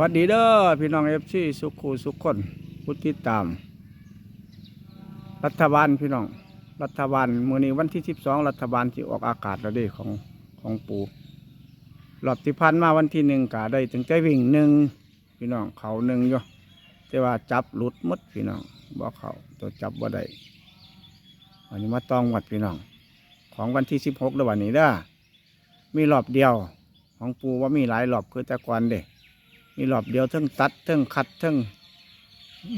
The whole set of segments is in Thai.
วัสดีเด้อพี่น้องเอฟซีสุขูสุขคนผู้ติตาม รัฐบาลพี่น้อง รัฐบาลมือนี้วันที่สิบสองรัฐบาลที่ออกอากาศแล้วด้ของของปูรอบที่พันมาวันที่หนึ่งกาได้ถึงใจวิ่งหนึ่งพี่น้องเขาหนึ่งอยู่แต่ว่าจับหลุดมดพี่น้องบ่เขาตัวจับบ่ได้วันนี้มาต้องวัดพี่น้อง ของวันที่สิบหกเดือนวันนี้เด้อมีรอบเดียว ของปูว่ามีหลายรอบคือแต่ก่อนเด้ มีรอบเดียวทั้งตัดทั้งขัดทั้ง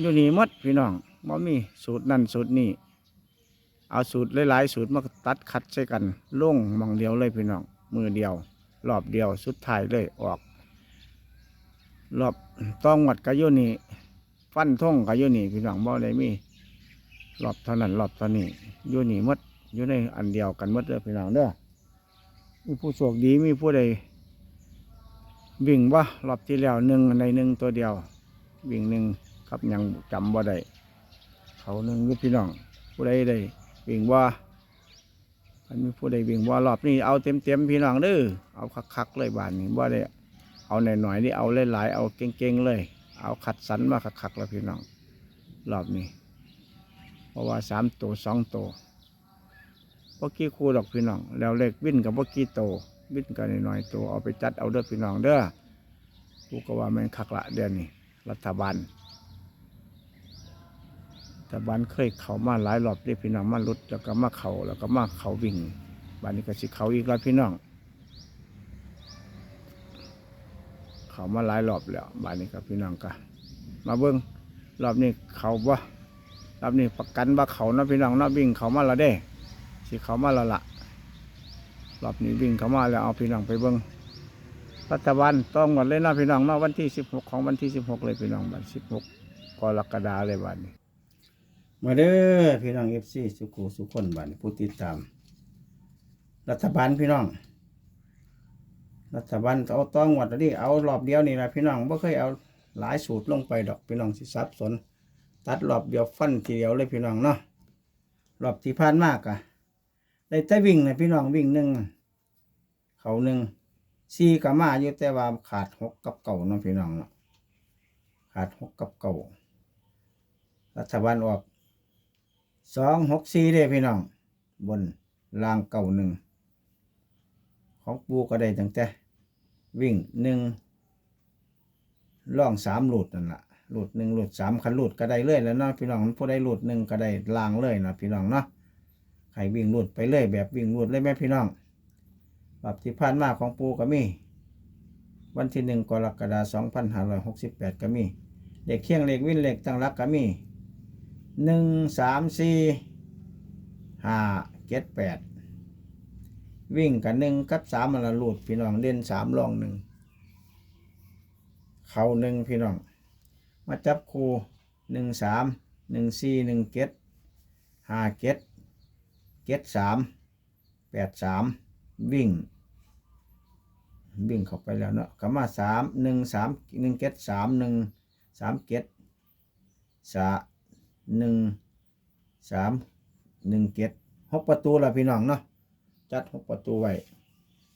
อยู่นี่มดพี่น้องว่ามีสูตรนั่นสูตรนี่เอาสูตรหลายๆสูตรมาตัดขัดใส่กันล่งมองเดียวเลยพี่น้องมือเดียวรอบเดียวสุดท้ายเลยออกรอบต้องหวัดกะยุนี่ฟันท่งกะยุนี่พี่น้องบ่ได้มีรอบเท่านั้นรอบเท่านี้ยู่นี่มดอยู่ในอันเดียวกันมดเลยพี่น้องเด้อมีผู้โชคดีมีผู้ใด วิ่งว่ารอบที่แล้วหนึ่งในหนึ่งตัวเดียว วิ่งหนึ่งครับยังจำบ่ได้เขาหนึ่งอยุพี่น้อง ผู้ใดได้วิ่งว่าอันนี้ผู้ใดวิ่งว่ารอบนี้เอาเต็มเต็มๆพี่น้องเด้อเอาคักๆเลยบานนี้บ่ได้เอาหน่อยๆนี่เอาหลายๆเอาเก่งๆเลย เอาขัดสันมาคักๆแล้วพี่น้องรอบนี้ เพราะว่าสามตัวสองตัวพวกกี้คู่ดอกพี่น้อง แล้วเลขวิ่นกับพวกกี้โต บิดกันหน่อยๆตัวเอาไปจัดเอาเด้อพี่น้องเด้อกูก็ว่าแม่นคักละเดือนนี้รัฐบาลรัฐบาลเคยเข้ามาหลายรอบเด้พี่น้องมาลุดแล้วก็มาเขาแล้วก็มาเขาวิ่งบ้านนี้ก็สิเขาอีกแล้วพี่น้องเขามาหลายรอบแล้วบ้านนี้ก็พี่น้องก็มาเบิ้งรอบนี้เขาบ่รอบนี้ประกันว่าเขานะพี่น้องนาะวิ่งเขามาแล้วเด้สิเขามาแล้วล่ะ รอบนี้วิ่งเข้ามาแล้วเอาพี่น้องไปเบิ้งรัฐบาลต้องหมดเลยนะพี่น้องเนาะวันที่สิบหกของวันที่สิบหกเลยพี่น้องวันสิบหกกรกฎาเลยวันนี้ มาเด้อพี่น้องเอฟซีสุขุสุขคนบันผู้ติดตาม รัฐบาลพี่น้อง รัฐบาลเอาต้องหมดแล้วนี่เอารอบเดียวนี่นะพี่น้องไม่เคยเอาหลายสูตรลงไปดอกพี่น้องสิสับสน ตัดรอบเดียวฟันทีเดียวเลยพี่น้องเนาะรอบที่ผ่านมากอะ ได้แต่วิ่งนะพี่น้องวิ่งหนึ่งเขาหนึ่งสี่กับมาอยู่แต่ว่าขาดหกกับเก่าเนาะพี่น้องเนาะขาดหกกับเก่ารัฐบาลออกสองหกสี่เด้พี่น้อง บนล่างเก่าหนึ่งของปูก็ได้ตั้งแต่วิ่งหนึ่งล่องสามหลุดนั่นแหละหลุดหนึ่งหลุดสามคันหลุดก็ได้เลยแล้วเนาะพี่น้องผู้ได้หลุดหนึ่งก็ได้ลางเลยนะพี่น้องเนาะ ให้วิ่งรูดไปเลยแบบวิ่งรูดเลยแม่พี่น้องรอบที่ผ่านมาของปูก็มี วันที่หนึ่งกรกฎาคมสองพันห้าร้อยหกสิบแปดก็มี เด็กเคียงเล็กวิ่งเล็กตั้งรักก็มีหนึ่งสามสี่ห้าเจ็ดแปดวิ่งกับหนึ่งกับสามมันละลูดพี่น้องเล่นสามลองหนึ่งเข่าหนึ่งพี่น้อง มาจับคู่หนึ่งสามหนึ่งสี่หนึ่งเจ็ดห้าเจ็ด เจ็ดสามแปดสามวิ่ง วิ่งเข้าไปแล้วเนาะกมาสามหนึ่งสามหนึ่งเจ็ดสามหนึ่งสามเจ็ดสาหนึ่งสามหนึ่งเจ็ดหกประตูละพี่น้องเนาะจัดหกประตูไว้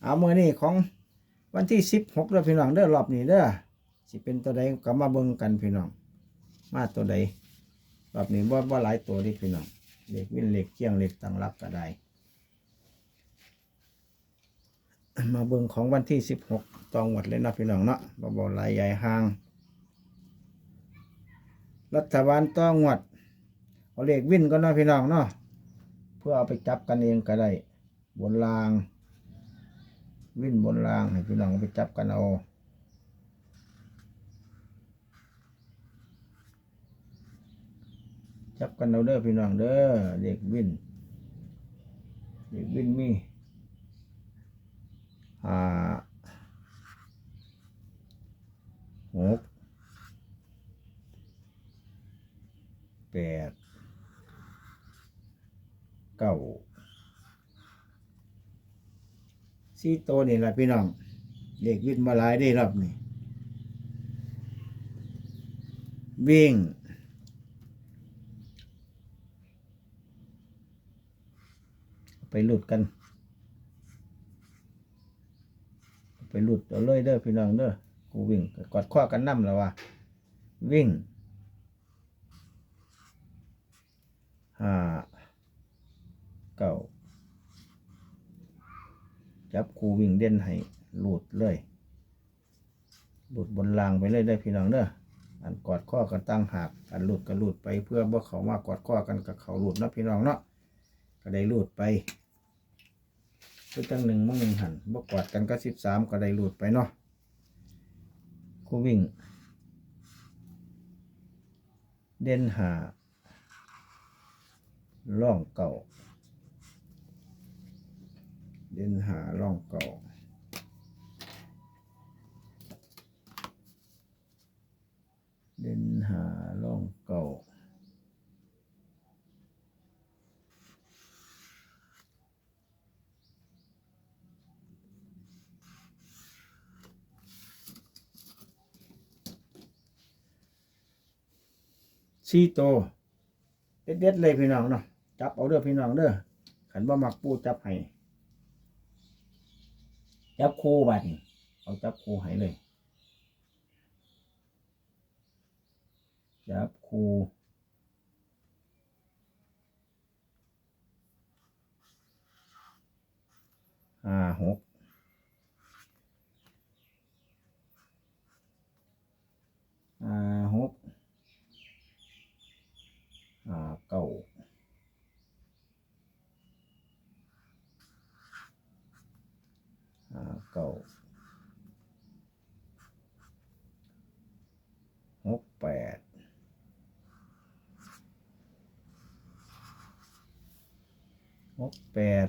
เอาเมื่อนี้ของวันที่สิบหกล้วพี่น้องเด้อรอบนี้เด้อสิเป็นตัวใดก็มาเบิ่งกันพี่น้อง มาตัวใดรอบนี้ว่าว่าหลายตัวดิพี่น้อง เหล็กวิ่นเหล็กเคียงเหล็กตั้งรับก็ได้ มาเบิ่งของวันที่สิบหกตองหมดเลยเนาะพี่น้องเนาะบอบหลายใหญ่ห่าง รัฐบาลต้องหวดเอาเหล็กวิ่นก็เนาะพี่น้องเนาะเพื่อเอาไปจับกันเองก็ได้ บนราง วิ่นบนรางให้พี่น้องไปจับกันเอา จับกันเอาเด้อพี่น้องเด้อเด็กวินเด็กวินมีห้าหกแปดเก้าสี่ตัวนี่แหละพี่น้อง เด็กวินมาหลายได้รอบนี่วิ่ง ไปหลุดกัน ไปหลุดเอาเลยเด้อพี่น้องเด้อครูวิ่งกอดข้อกันนำแล้วว่าวิ่งห้าเก้าจับคูวิ่งเด่นให้หลุดเลยหลุดบนรางไปเลยได้พี่น้องเด้ออันกอดข้อกันตั้งหากอันหลุดก็หลุดไปเพื่อบ่เขามากอดข้อกันกับเขาหลุดนะพี่น้องเนาะก็ได้หลุดไป คือตั้งหนึ่งมั่งหนึ่งหันบ่กอดกันก็สิบสามก็ได้หลุดไปเนาะคูวิ่ง เด่นหาล่องเก่า เด่นหาล่องเก่าเด่นหาล่องเก่า สี่โตวเด็ดๆเลยพี่น้องเนาะจับเอาเด้อพี่น้องเด้อขันบ่มักปูจับให้จับคู่บัดนี้เอาจับคู่ให้เลย จับคู่ห้าหกห้าหก ห้าเก้าห้าเก้า หกแปดหกแปด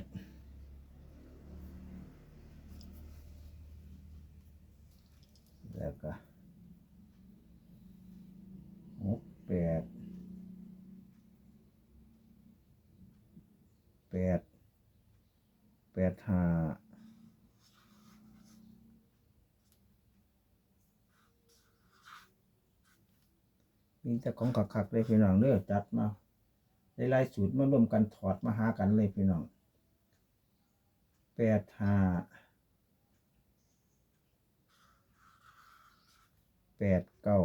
แล้วก็หกแปดแปดแปดห้า มีแต่ของขักๆเลยพี่น้องเด้อจัดมาได้ไล่สูตรมาร่วมกันถอดมาหากันเลยพี่น้องแปดห้าแปดเก้า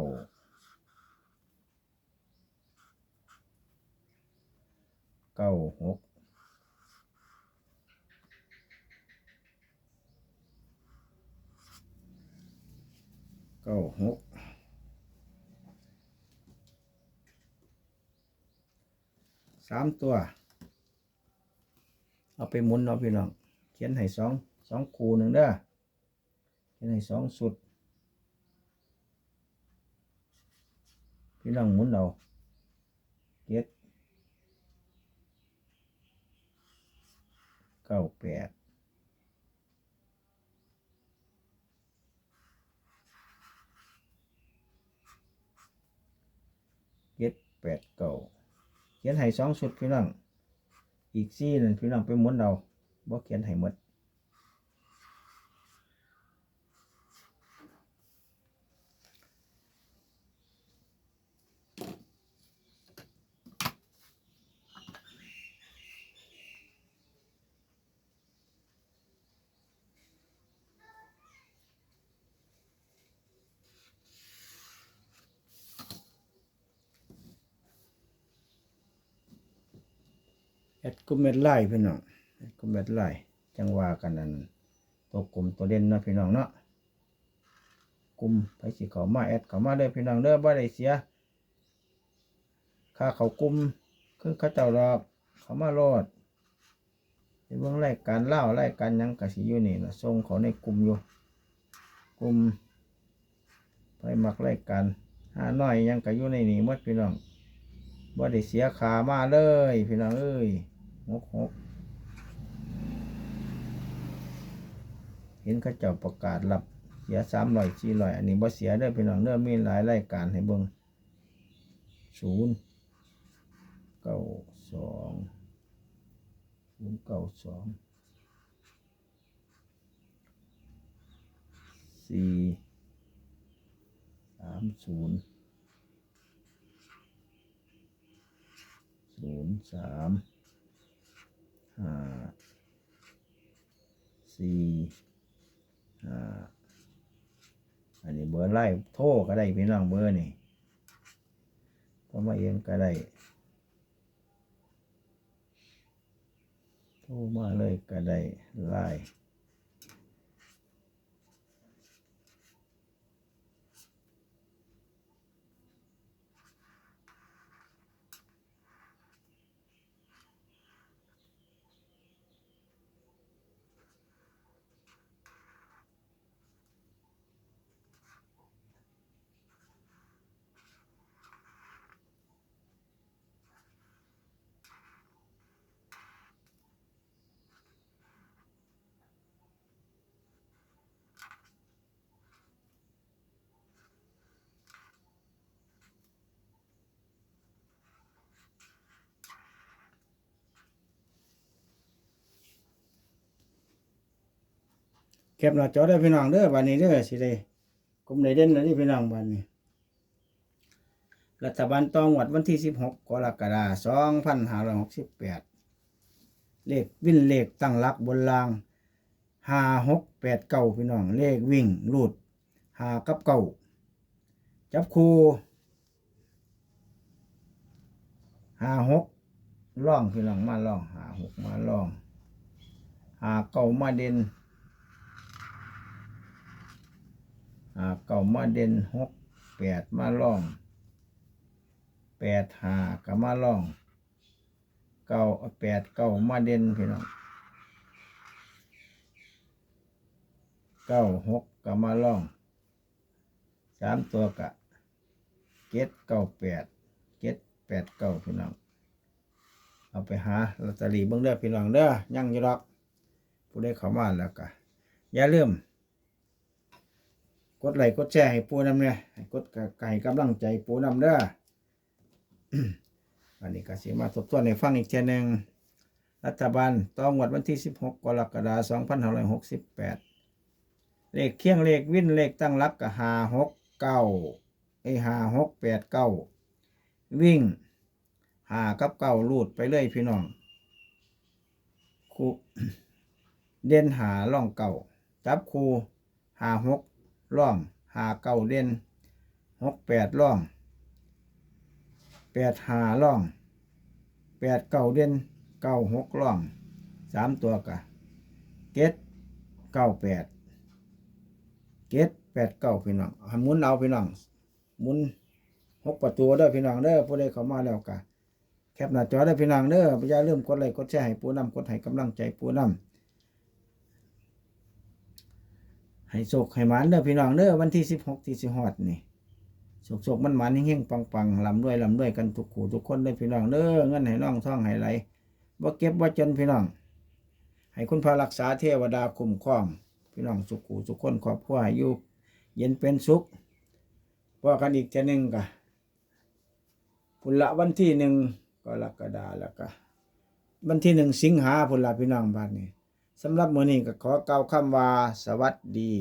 เก้าหกเก้าหก สามตัว เอาไปหมุนเอาพี่น้อง เขียนให้สองสองคูหนึ่งเด้อเขียนให้สองสุด พี่น้องหมุนเอาเจ็ดเก้าแปดเจ็ดแปดเก้า ขียนให้สองชุดพี่น้อง อีกซี่นั่นพี่น้องไปหมุนเราบ่เขียนให้หมด อ็ดกุมเม็ดไล่พี่น้องเอ็ดกุมเม็ดไล่จังว่ากันนั่นตัวกลุ่มตัวเด่นเนาะพี่น้องเนาะกลุ่มไปสิเขามาแอดเขามาเด้อพี่น้องเด้อบ่ได้เสียค่าเขากลุ่มคือเขาเจ้าดอกเขามาโลดในเบื้องรายการเล่ารายการยังกะสิอยู่นี่ล่ะส่งเขาในกลุ่มอยู่กลุ่มไปมักรายการหาน้อยยังกะอยู่ในนี้หมดพี่น้องบ่ได้เสียขามาเลย พี่น้องเอ้ย หกหกเห็นเขาเจ้าประกาศรับเสียสามร้อยสี่ร้อยอันนี้บ่เสียเด้อพี่น้องเด้อมีหลายรายการให้เบิ่งศูนย์เก้าสองศูนย์เก้าสองสี่สามศูนย์ศูนย์สาม ห้าสี่ห้าอันนี้เบอร์ไล่โทรก็ได้พี่น้องเบอร์นี่โทรมาเองก็ได้โทรมาเลยก็ได้ไล่ เก็บหน้าจอได้พี่น้องเด้อบัดนี้เด้อสิได้กลุ่มใดเด่นนะนี่พี่น้องบัดนี้ รัฐบาลตองวัดวันที่16กรกฎาคม2568เลขวิ่นเลขตั้งลักบนราง5689พี่น้อง เลขวิ่งรูด5กับเก้าจับคู่56ล่องพี่น้องมาล่อง56มาล่อง5เก้ามาเด่น อ่า เก่ามาเด่นหกแปดมาล่องแปดหาก็มาล่องเก้าแปดเก้ามาเด่นพี่น้องเก้าหกก็มาล่องสามตัวกะเก็ดเก้าแปดเก็ดแปดเก้าพี่น้องเอาไปหาลอตเตอรี่เบิ่งเด้อพี่น้องเด้อยังอยู่ดอกผู้ได้เข้ามาแล้วก็อย่าลืม ดไลค์กดแชร์ให้ปูนำเนี่ยกดกะไก่กำลังใจปูนำเด้ออันนี้ก็สิมาทบทวนให้ฟังอีกเทียหนึงรัฐบาลต้องวัดวันที่ 16 กรกฎาคม2568 เลขเคียงเลขวินเลขตั้งรักกับหาหกเก้าไอหาหกแปดเก้าวิ่งหากับเก้าลูดไปเลยพี่น้องครูเด่นหาล่องเก่าจับครูหาหก ร่องหาเก้าเด่นหกแปดร่องแปดหาร่องแปดเก้าเด่นเก้าหกร่องสามตัวกะเก็ดเก้าแปดเก็ดแปดเก้าพี่น้องหมุนเอาพี่น้องหมุนหกประตูเด้อพี่น้องเด้อผู้ใดเข้ามาแล้วกะแคปหน้าจอได้อพี่น้องเด้ออย่าลืมกดไลค์กดแชร์ให้ปูนำกดให้กำลังใจปูนำ ให้โศกให้หมานเด้อพี่น้องเด้อวันที่สิบหกที่สิฮอดนี่โศกโศกมันหมานเฮงๆปังๆลำด้วยลำด้วยกันทุกขู่ทุกคนเด้อพี่น้องเด้อเงินให้น้องท่องให้ไหลบ่เก็บบ่จนพี่น้อง ให้คุณพระรักษาเทวดาคุ้มครอง พี่น้องสุขูทุกคนครอบครัวให้อยู่เย็นเป็นสุขว่ากันอีกเทีหนึงกะพุ่นละวันที่หนึ่งก็ลักกรกฎาแล้วก็วันที่หนึ่งสิงหาพุ่นละพี่น้องบ้านนี้ สำหรับมื้อนี้ก็ขอกล่าวคำว่าสวัสดี